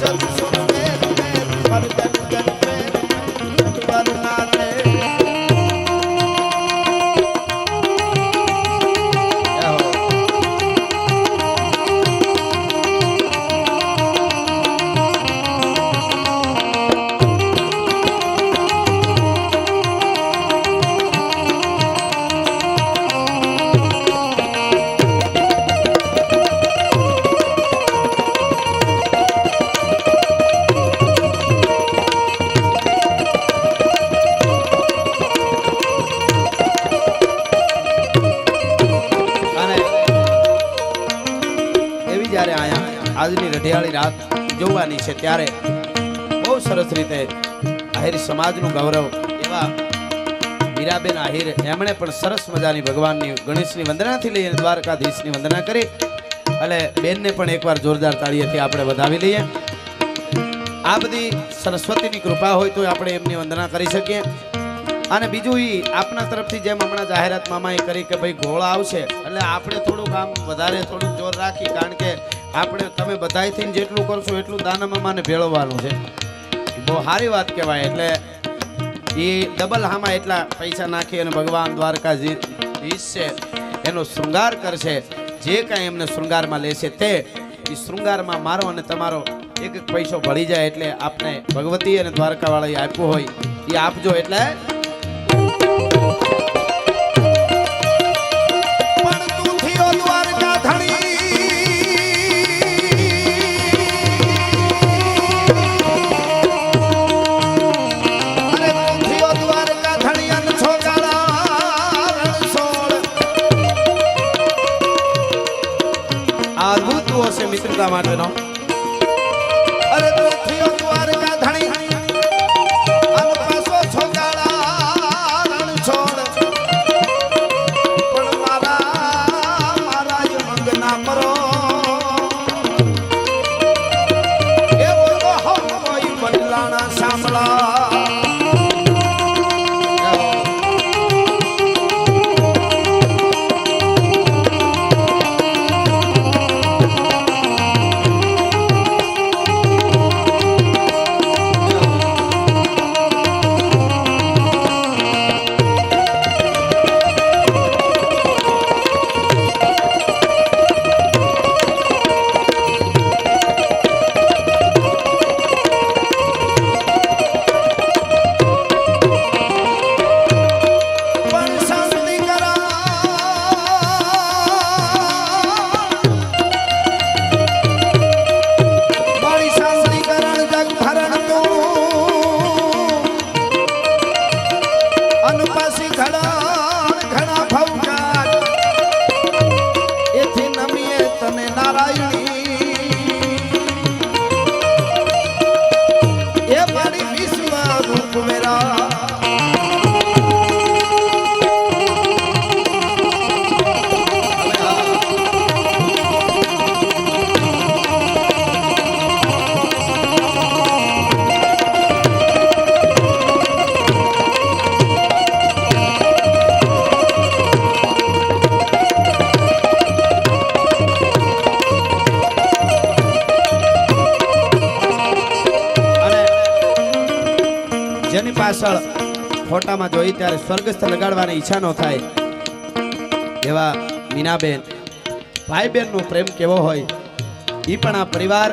સત્સંગ આજની રઢિયાળી રાત જોવાની છે ત્યારે બહુ સરસ રીતે આહિર સમાજનું ગૌરવ એવા મીરાબેન આહિર એમણે પણ સરસ મજાની ભગવાનની ગણેશની વંદનાથી લઈને દ્વારકાધીશની વંદના કરી અને બેનને પણ એકવાર જોરદાર તાળીએથી આપણે વધાવી લઈએ. આ બધી સરસ્વતીની કૃપા હોય તો આપણે એમની વંદના કરી શકીએ. અને બીજું એ આપના તરફથી જેમ હમણાં જાહેરાત મામાએ કરી કે ભાઈ ઘોળા આવશે, એટલે આપણે થોડુંક આમ વધારે થોડુંક જોર રાખી, કારણ કે આપણે તમે બધાયથી જેટલું કરશો એટલું દાનામાં મને ભેળવવાનું છે. બહુ સારી વાત કહેવાય, એટલે એ ડબલ હામાં એટલા પૈસા નાખી અને ભગવાન દ્વારકાજી છે, એનો શૃંગાર કરશે, જે કાંઈ એમને શૃંગારમાં લેશે તે, એ શૃંગારમાં મારો અને તમારો એક એક પૈસો ભળી જાય એટલે આપને ભગવતી અને દ્વારકાવાળાએ આપ્યો હોય, એ આપજો એટલે મિત્રતા માટેનો અરે તું જેની પાછળ ફોટામાં જોઈ ત્યારે સ્વર્ગસ્થ લગાડવાની ઈચ્છા ન થાય એવા મીનાબેન. ભાઈ બહેનનો પ્રેમ કેવો હોય એ પણ આ પરિવાર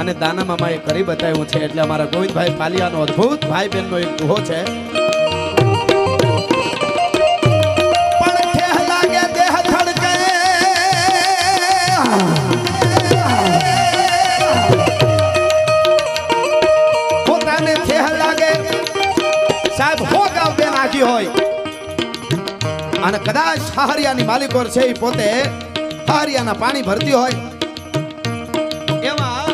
અને દાના મામાએ કરી બતાવ્યું છે. એટલે અમારા ગોવિંદભાઈ પાલિયાનો અદ્ભુત ભાઈ બહેનનો એક દુહો છે. સહારિયાની માલિકોર છે એ પોતે હારિયાના પાણી ભરતી હોય. એમાં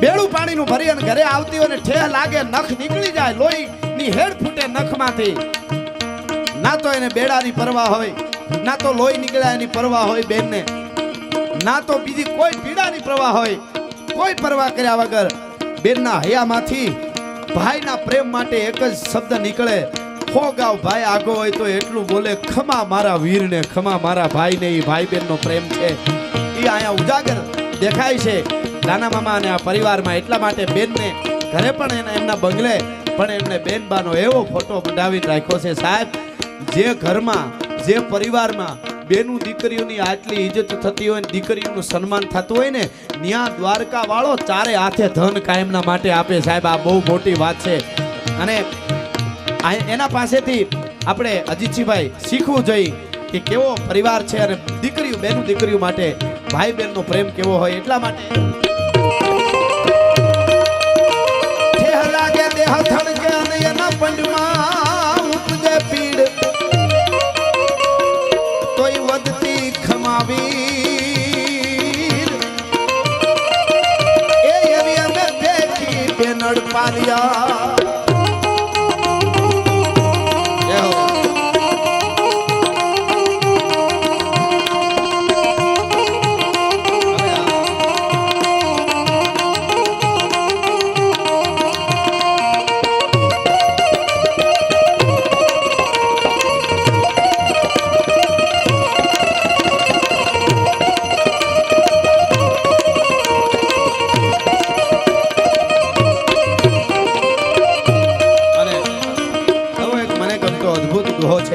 બેડું પાણીનું ભરી અને ઘરે આવતી હોય ને ઠેહ લાગે નખ નીકળી જાય, લોહીની હેડ ફૂટે નખમાંથી. ના તો એને બેડાની પરવા હોય, ના તો લોહી નીકળ્યા એની પરવા હોય બેનને. ના તો બીજી કોઈ પીડાની પ્રવાહ હોય, કોઈ પરવા કર્યા વગર બેનના હૈયામાંથી ભાઈના પ્રેમ માટે એક જ શબ્દ નીકળે. હો ગાવ ભાઈ આગો હોય તો એટલું બોલે, ખમા મારા વીરને, ખમા મારા ભાઈને એ ભાઈ બહેનનો પ્રેમ છે. એ અહીંયા ઉજાગર દેખાય છે. નાના મામા અને આ પરિવારમાં એટલા માટે બેનને ઘરે પણ એના એમના બંગલે પણ એમને બેનબાનો એવો ફોટો મંડાવીને રાખ્યો છે. સાહેબ, જે ઘરમાં, જે પરિવારમાં બેનું દીકરીઓની આટલી ઇજ્જત થતી હોય ને દીકરીઓનું સન્માન થતું હોય ને, ન્યા દ્વારકા વાળો ચારે હાથે ધન કાયમના માટે આપે. સાહેબ, આ બહુ મોટી વાત છે. અને એના પાસેથી આપણે અજીતસિંહભાઈ શીખવું જોઈએ કે કેવો પરિવાર છે અને દીકરીઓ, બેનું દીકરીઓ માટે ભાઈ બહેનનો પ્રેમ કેવો હોય એટલા માટે. પારિયા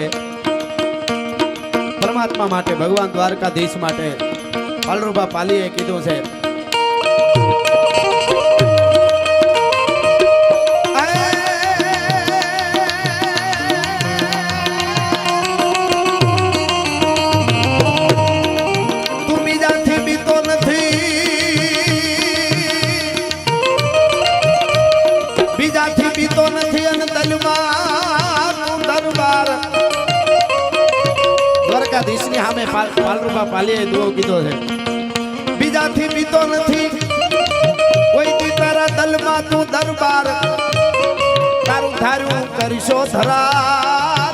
માટે પરમાત્મા માટે ભગવાન દ્વારકાધીશ માટે ફળરૂપા પાલીએ કીધું છે. અને પાલરૂપા પાલીએ દુઓ કીધો છે. બીજાથી બીતો નથી. કોઈથી તારા દલમાં તું દરબાર તારું ધાર્યું કરીશો ધરાર.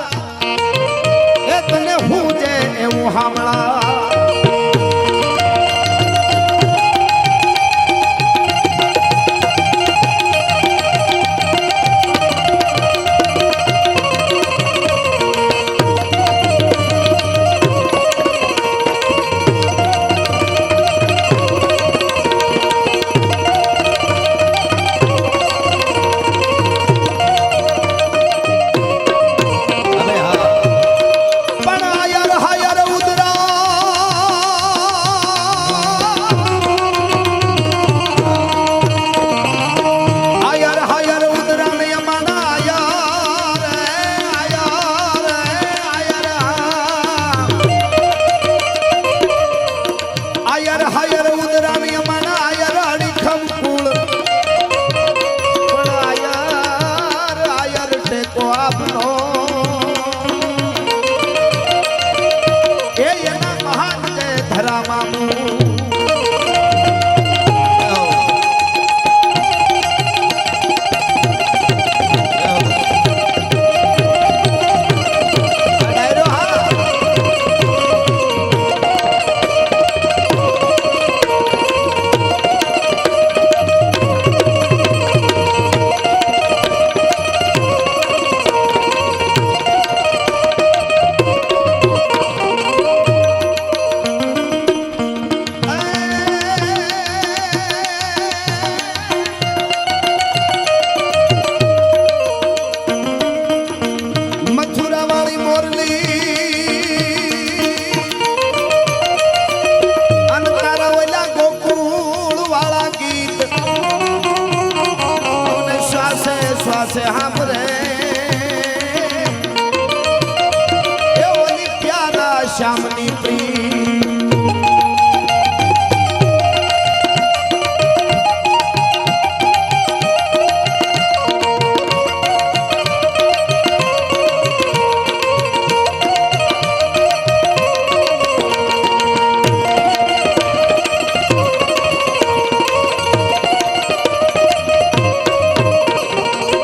એ તને હું છે એવું હામળા.